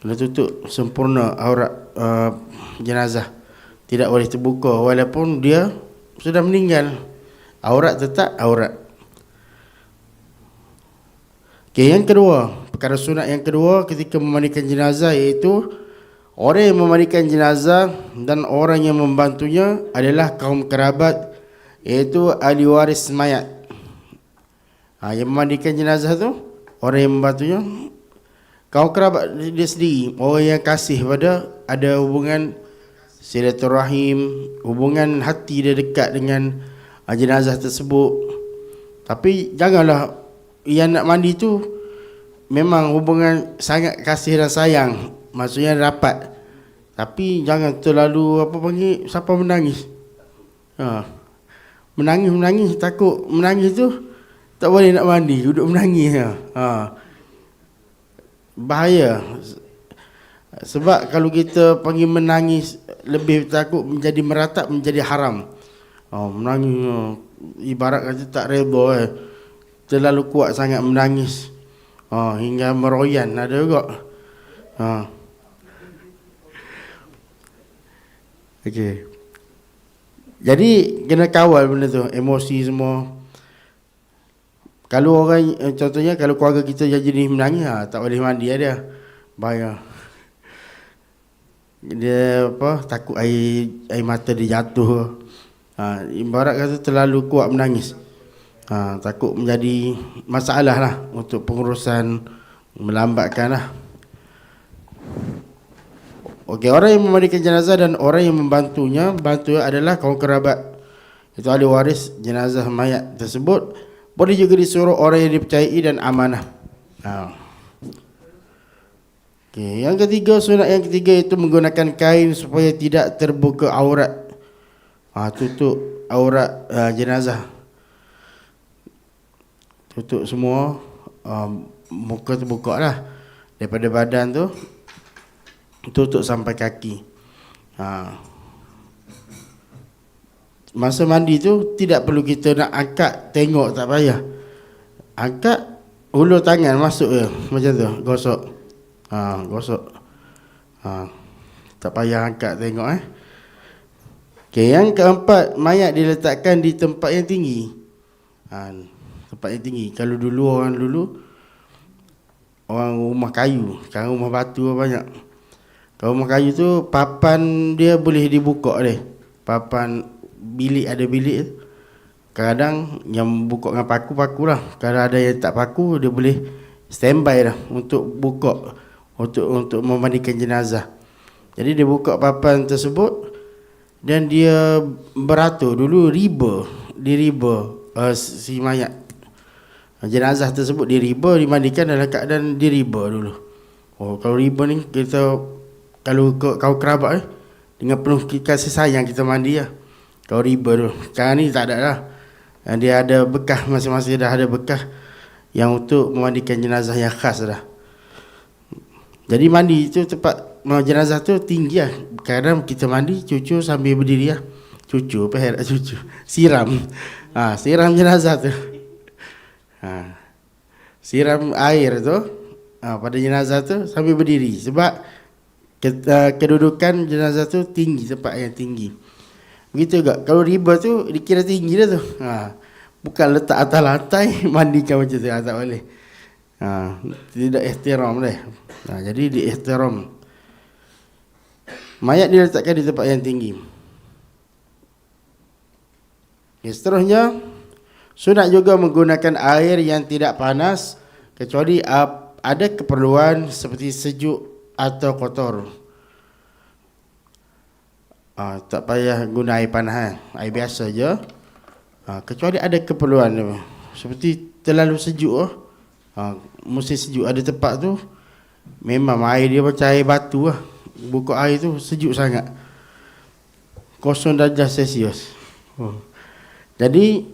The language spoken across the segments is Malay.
Kena tutup sempurna aurat uh, jenazah. Tidak boleh terbuka walaupun dia sudah meninggal. Aurat tetap aurat. Okay, yang kedua, perkara sunat yang kedua ketika memandikan jenazah iaitu orang yang memandikan jenazah dan orang yang membantunya adalah kaum kerabat iaitu ahli waris mayat. Ha, yang memandikan jenazah tu orang yang membantunya kaum kerabat dia sendiri, orang yang kasih pada ada hubungan silaturahim, hubungan hati dia dekat dengan uh, jenazah tersebut. Tapi janganlah yang nak mandi tu memang hubungan sangat kasih dan sayang, maksudnya rapat. Tapi jangan terlalu apa panggil siapa menangis. Ha. Menangis menangis takut menangis tu tak boleh nak mandi, duduk menangis ha. ha. Bahaya. Sebab kalau kita panggil menangis lebih takut menjadi meratap menjadi haram. Oh, menangis oh, ibarat kata tak reba eh. Terlalu kuat sangat menangis. Oh, hingga meroyan ada juga. Ha. Okey. Jadi kena kawal benda tu, emosi semua. Kalau orang eh, contohnya kalau keluarga kita jadi menangis ha, tak boleh mandi ada. Bahaya. Dia apa takut air air mata dia jatuh. Ha, ibarat kata terlalu kuat menangis. Ha, takut menjadi masalah lah untuk pengurusan melambatkan lah. Okey, orang yang memandikan jenazah dan orang yang membantunya, bantu adalah kaum kerabat. Itu ahli waris jenazah mayat tersebut. Boleh juga disuruh orang yang dipercayai dan amanah. Ha. Okey, yang ketiga, sunat yang ketiga itu menggunakan kain supaya tidak terbuka aurat. Ha, tutup aurat uh, jenazah. Tutup semua, uh, muka terbuka lah. Daripada badan tu, tutup sampai kaki. Ha. Masa mandi tu tidak perlu kita nak angkat tengok tak payah. Angkat hulur tangan masuk je macam tu gosok. Ha, gosok. Ha. Tak payah angkat tengok eh. Okay, yang keempat mayat diletakkan di tempat yang tinggi. Ha, tempat yang tinggi. Kalau dulu orang dulu orang rumah kayu, sekarang rumah batu banyak. Kalau rumah kayu tu papan dia boleh dibuka deh. Papan bilik ada bilik Kadang yang buka dengan paku-paku lah. Kalau ada yang tak paku dia boleh standby dah untuk buka untuk untuk memandikan jenazah. Jadi dia buka papan tersebut dan dia beratur dulu riba di riba uh, si mayat jenazah tersebut diriba dimandikan dalam keadaan diriba dulu. Oh kalau riba ni kita kalau kau, kerabat eh, dengan penuh kasih sayang kita mandi lah. Riba tu. Sekarang ni tak ada lah. Dia ada bekas masing-masing dah ada bekas yang untuk memandikan jenazah yang khas dah. Jadi mandi tu tempat jenazah tu tinggi lah. Kadang kita mandi cucu sambil berdiri lah. Cucu apa herat cucu. Siram. Ha, siram jenazah tu. Ha. Siram air tu ha, pada jenazah tu sambil berdiri. Sebab kita, kedudukan jenazah tu tinggi tempat yang tinggi. Begitu juga kalau riba tu dikira tinggi dah tu. Ha. Bukan letak atas lantai mandikan macam tu ha, tak boleh. Ha. tidak ihtiram deh. Ha. jadi di ihtiram. Mayat diletakkan di tempat yang tinggi. Ya, seterusnya sunat juga menggunakan air yang tidak panas kecuali ada keperluan seperti sejuk atau kotor. Ah, tak payah guna air panas, eh. air biasa je. Ah, kecuali ada keperluan seperti terlalu sejuk oh. Ah, musim sejuk ada tempat tu memang air dia macam air batu lah. Buka air tu sejuk sangat. Kosong darjah Celsius. Oh. Jadi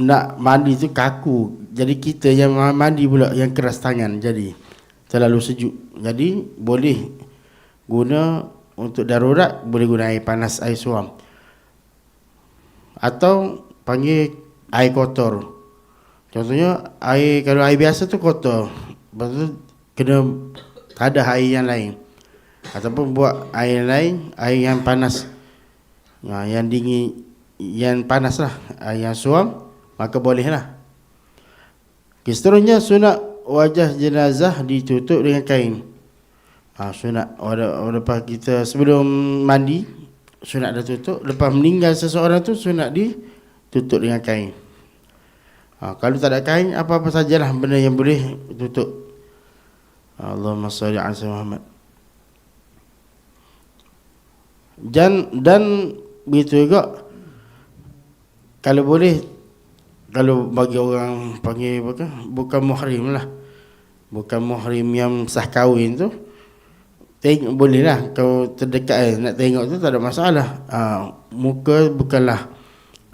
nak mandi tu kaku. Jadi kita yang mandi pula yang keras tangan jadi terlalu sejuk. Jadi boleh guna untuk darurat boleh guna air panas air suam. Atau panggil air kotor. Contohnya air kalau air biasa tu kotor. Lepas tu kena ada air yang lain. Ataupun buat air lain, air yang panas. Ha, yang dingin, yang panas lah. Air yang suam, maka bolehlah. Okay, seterusnya sunat wajah jenazah ditutup dengan kain. Ha, sunat lepas kita sebelum mandi, sunat dah tutup. Lepas meninggal seseorang tu sunat ditutup dengan kain. Ha, kalau tak ada kain, apa-apa sajalah benda yang boleh tutup. Allahumma salli ala Muhammad. Dan dan begitu juga kalau boleh kalau bagi orang panggil apa kan bukan muhrim lah. Bukan muhrim yang sah kahwin tu tengok boleh lah kalau terdekat eh, nak tengok tu tak ada masalah. Ha, muka bukanlah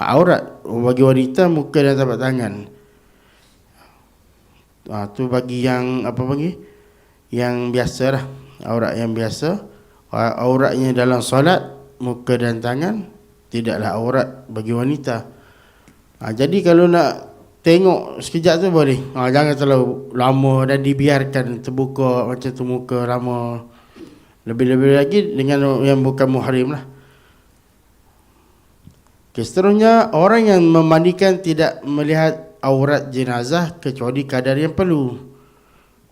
aurat bagi wanita muka dan tapak tangan. Ha, tu bagi yang apa panggil? Yang biasa lah. Aurat yang biasa. Auratnya dalam solat, muka dan tangan, tidaklah aurat bagi wanita. Ha, jadi kalau nak tengok sekejap tu boleh. Ha, jangan terlalu lama dan dibiarkan terbuka macam tu muka lama. Lebih-lebih lagi dengan yang bukan muhrim lah. Okay, seterusnya, orang yang memandikan tidak melihat aurat jenazah kecuali kadar yang perlu.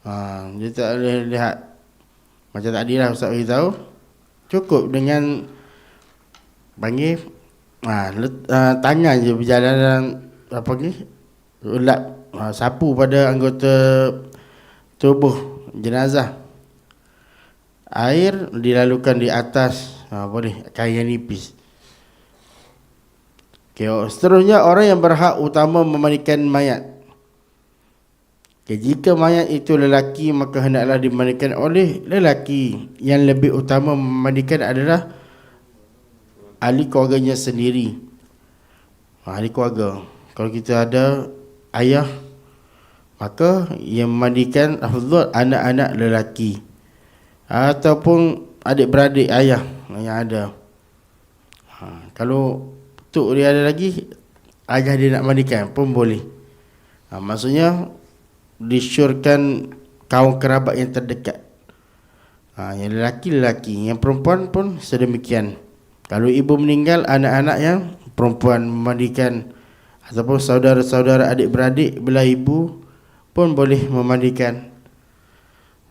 Ha, dia tak boleh lihat. Macam tadi lah Ustaz beritahu. Cukup dengan panggil ha, let, ha, tangan je berjalan dalam apa ni ulap ha, sapu pada anggota tubuh jenazah. Air dilalukan di atas ha, boleh kain nipis. Okay, seterusnya orang yang berhak utama memandikan mayat. Okay, jika mayat itu lelaki maka hendaklah dimandikan oleh lelaki. Yang lebih utama memandikan adalah ahli keluarganya sendiri. Ha, ahli keluarga. Kalau kita ada ayah maka yang memandikan afdal anak-anak lelaki ataupun adik-beradik ayah yang ada. Ha, kalau Tuk dia ada lagi Ayah dia nak mandikan pun boleh. Ha, Maksudnya Disyorkan kaum kerabat yang terdekat. Ha, Yang lelaki-lelaki Yang perempuan pun sedemikian. Kalau ibu meninggal Anak-anak yang perempuan memandikan. Ataupun saudara-saudara adik-beradik Belah ibu pun boleh memandikan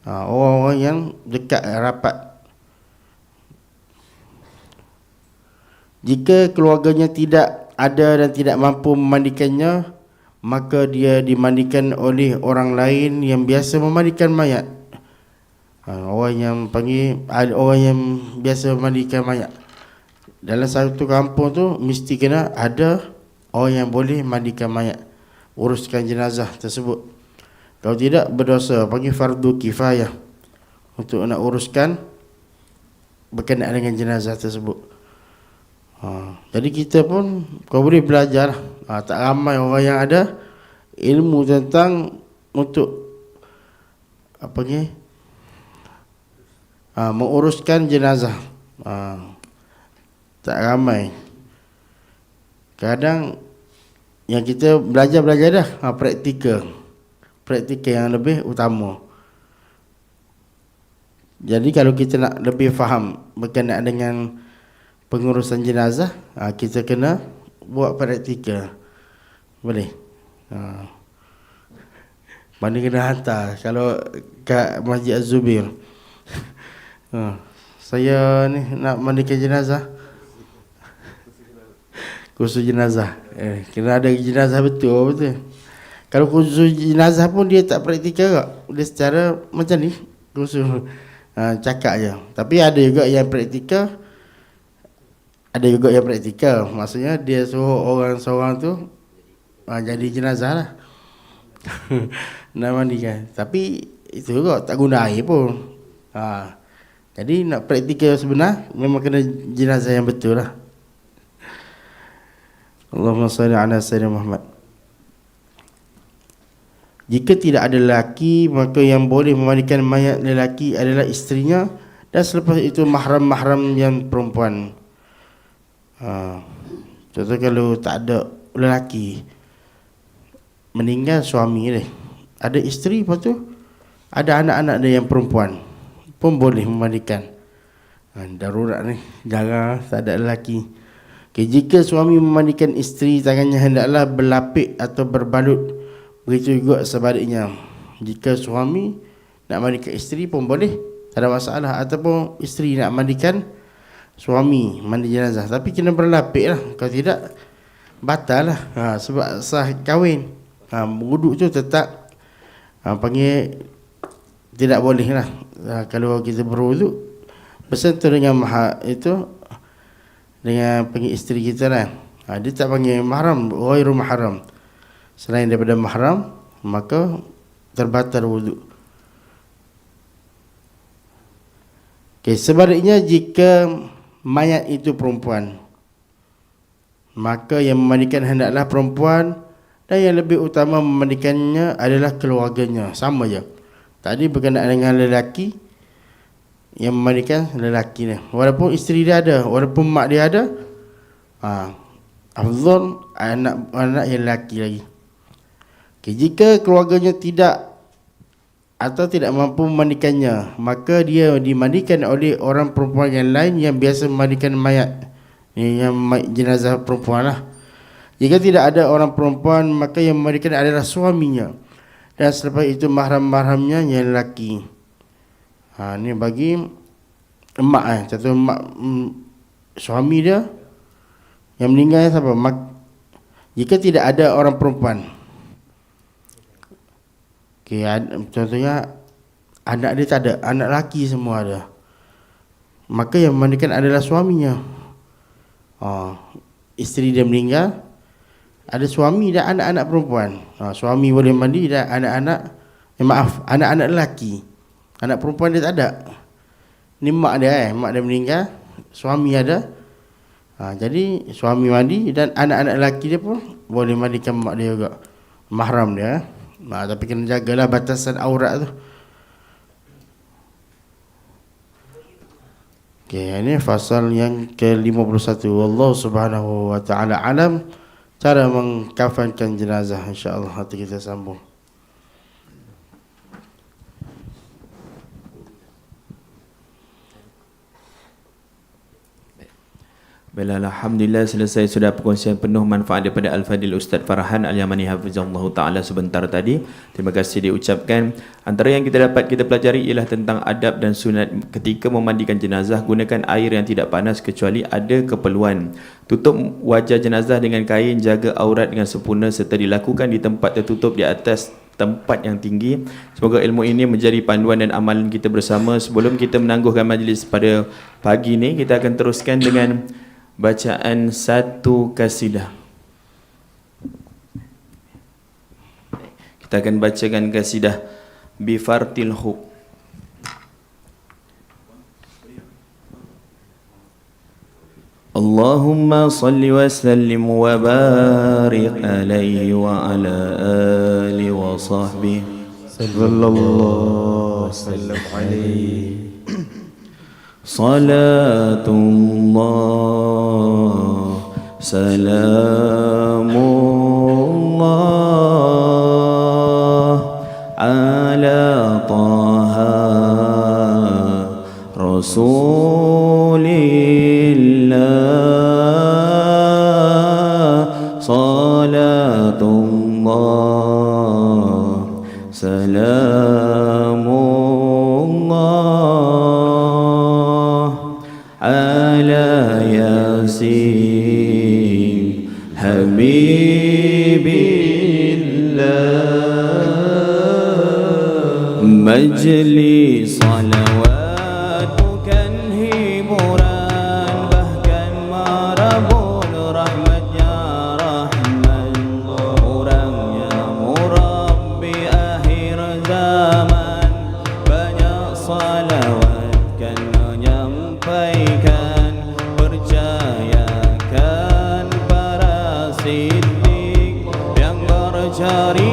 Orang-orang yang dekat rapat Jika keluarganya tidak ada dan tidak mampu memandikannya, maka dia dimandikan oleh orang lain yang biasa memandikan mayat. Ha, orang yang panggil orang yang biasa memandikan mayat. Dalam satu kampung tu mesti kena ada orang yang boleh mandikan mayat, uruskan jenazah tersebut. Kalau tidak berdosa, panggil fardu kifayah untuk nak uruskan berkenaan dengan jenazah tersebut. Ha, jadi kita pun kau boleh belajar. Ha, tak ramai orang yang ada ilmu tentang untuk apa ni? Ha, menguruskan jenazah. Ha, tak ramai. Kadang yang kita belajar-belajar dah ha, praktikal. Praktikal yang lebih utama. Jadi kalau kita nak lebih faham berkenaan dengan pengurusan jenazah ha, kita kena buat praktikal boleh? Ha. mana kena hantar? Kalau kat Masjid Az-Zubir. Ha. saya ni nak mandikan jenazah. Kursus jenazah. Eh, kena ada jenazah betul betul kalau kursus jenazah pun dia tak praktikal kak. Dia secara macam ni kursus ha, cakap je. Tapi ada juga yang praktikal ada juga yang praktikal. Maksudnya dia suruh orang seorang tu ha, jadi jenazah lah. Nak mandikan. Tapi itu juga tak guna air pun. Ha. jadi nak praktikal sebenar memang kena jenazah yang betul lah. Allahumma salli ala sayyidina Muhammad jika tidak ada lelaki maka yang boleh memandikan mayat lelaki adalah istrinya dan selepas itu mahram-mahram yang perempuan Ha. Contoh kalau tak ada lelaki meninggal suami dia. Ada isteri lepas tu ada anak-anak dia yang perempuan. pun boleh memandikan. Ha, darurat ni, jarang tak ada lelaki. Okay, jika suami memandikan isteri, tangannya hendaklah berlapik atau berbalut. Begitu juga sebaliknya. Jika suami nak mandikan isteri pun boleh, tak ada masalah. Ataupun isteri nak mandikan suami, mandi jenazah. Tapi kena berlapik lah. Kalau tidak, batal lah. Ha, sebab sah kahwin. Ha, wuduk tu tetap ha, panggil tidak boleh lah. Ha, kalau kita berwuduk, bersentuh dengan maha itu dengan panggil isteri kita lah. Ha, dia tak panggil mahram, ghairu mahram. Selain daripada mahram, maka terbatal wuduk. Okay, sebaliknya jika mayat itu perempuan, maka yang memandikan hendaklah perempuan dan yang lebih utama memandikannya adalah keluarganya. Sama je. Tadi berkenaan dengan lelaki, yang memandikan lelaki ni. Walaupun isteri dia ada, walaupun mak dia ada, ha, afdal anak anak yang lelaki lagi. Okay, jika keluarganya tidak atau tidak mampu memandikannya, maka dia dimandikan oleh orang perempuan yang lain yang biasa memandikan mayat. Yang jenazah perempuan lah. Jika tidak ada orang perempuan, maka yang memandikan adalah suaminya. Dan selepas itu mahram-mahramnya yang lelaki. Ha, ni bagi emak eh. Contoh emak mm, suami dia yang meninggal siapa? Mak, jika tidak ada orang perempuan. Okay, contohnya anak dia tak ada, anak laki semua ada. Maka yang memandikan adalah suaminya. Ha, isteri dia meninggal, ada suami dan anak-anak perempuan. Ha, suami boleh mandi dan anak-anak, eh, maaf, anak-anak lelaki. Anak perempuan dia tak ada. Ni mak dia eh, mak dia meninggal, suami ada. Ha, jadi suami mandi dan anak-anak lelaki dia pun boleh mandikan mak dia juga. Mahram dia. Ha, tapi kena jagalah batasan aurat tu. Okay, ini fasal yang ke-51. Allah Subhanahu wa taala alam cara mengkafankan jenazah insya-Allah nanti kita sambung. Baiklah, Alhamdulillah selesai sudah perkongsian penuh manfaat daripada Al-Fadil Ustaz Farhan Al-Yamani Hafizullah Ta'ala sebentar tadi. Terima kasih diucapkan. Antara yang kita dapat kita pelajari ialah tentang adab dan sunat ketika memandikan jenazah gunakan air yang tidak panas kecuali ada keperluan. Tutup wajah jenazah dengan kain, jaga aurat dengan sempurna serta dilakukan di tempat tertutup di atas tempat yang tinggi. Semoga ilmu ini menjadi panduan dan amalan kita bersama. Sebelum kita menangguhkan majlis pada pagi ini, kita akan teruskan dengan bacaan satu kasidah. Kita akan bacakan kasidah Bifartil Hub. اللهم صل وسلم وبارك عليه وعلى آله وصحبه صلى الله وسلم عليه صلاة الله سلام الله على طه رسول الله. Menyampaikan percayakan para siddiq yang bercerita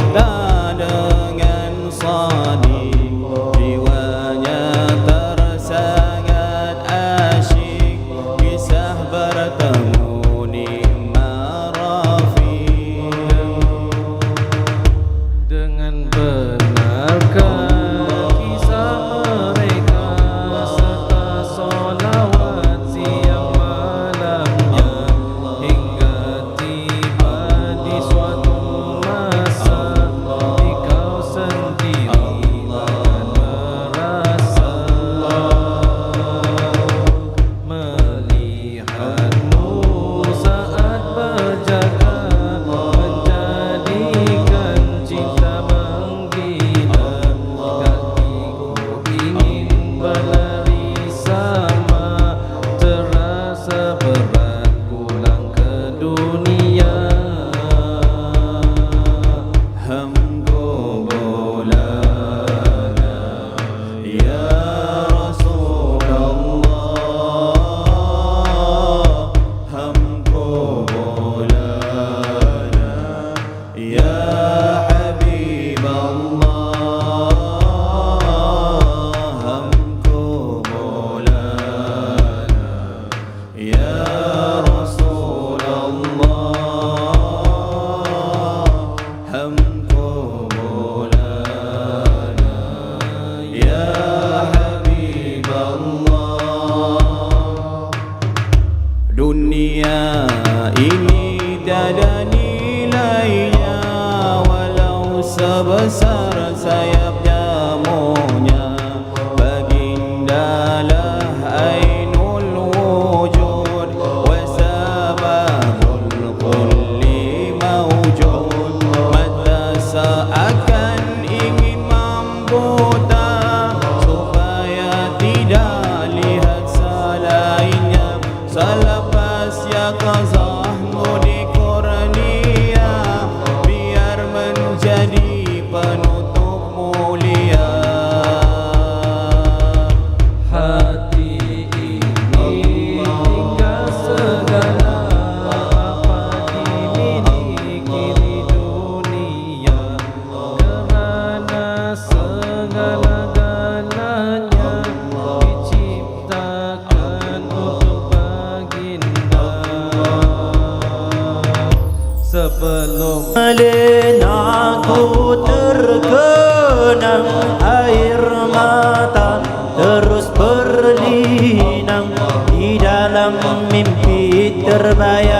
Yeah.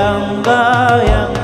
阳光。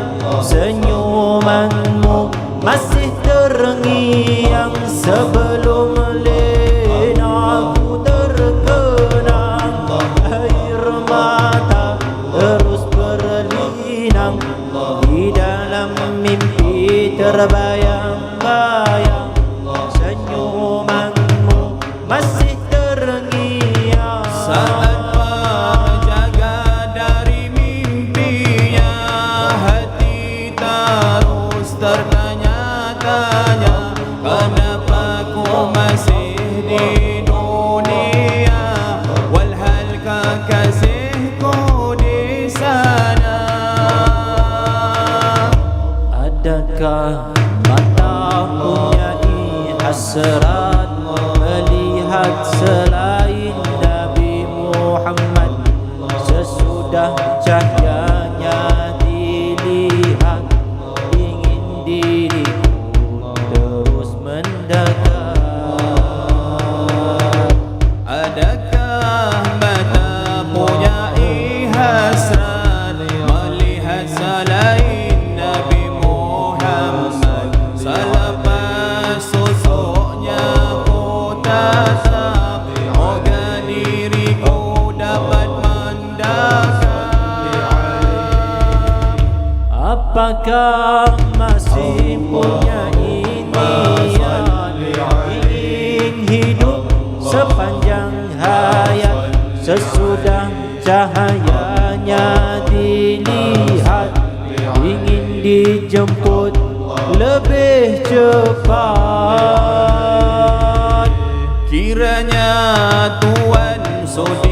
adakah mata punya hasrat melihat selamat Apakah masih punya Ingin hidup sepanjang hayat Sesudah cahayanya dilihat. Ingin dijemput lebih cepat. Kiranya Tuhan sudi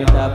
tetap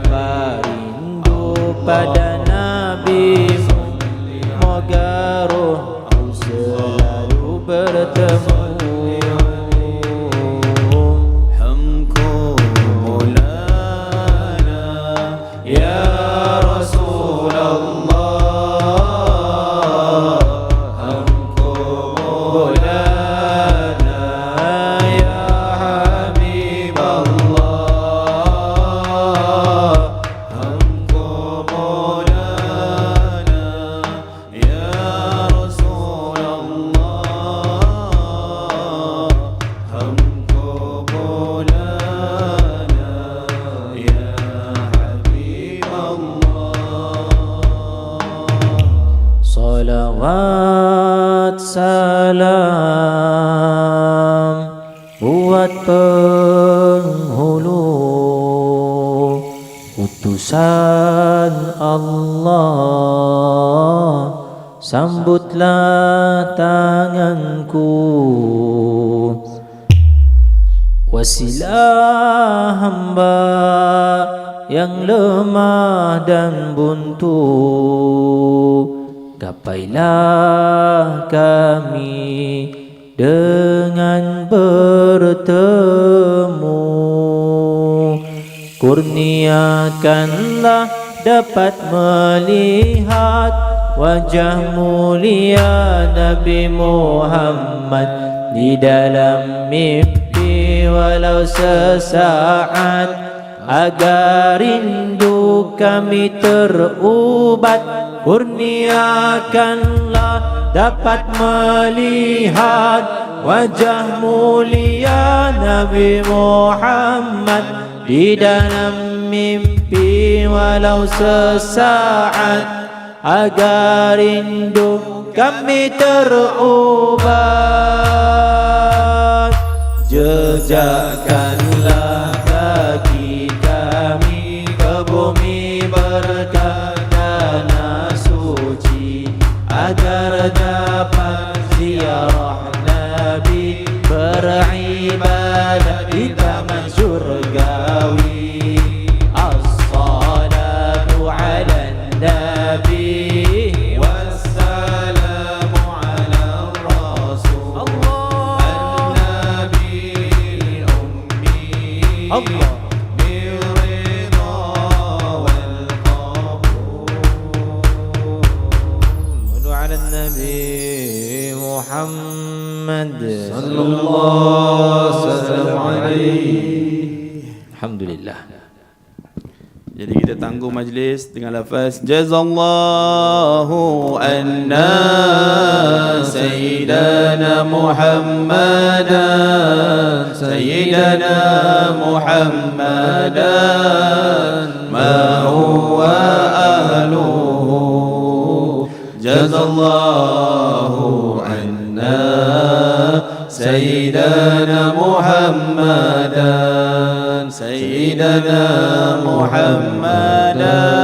sisa hamba yang lemah dan buntu. Gapailah kami dengan bertemu. Kurniakanlah dapat melihat Wajah mulia Nabi Muhammad Di dalam mimpi walau sesaat agar rindu kami terubat kurniakanlah dapat melihat wajah mulia Nabi Muhammad di dalam mimpi walau sesaat agar rindu kami terubat jejakkanlah Jadi kita tangguh majlis dengan lafaz Jazallahu anna Sayyidana Muhammadan Sayyidana Muhammadan Ma huwa ahluhu. Jazallahu anna Sayyidana Muhammadan سيدنا محمدا.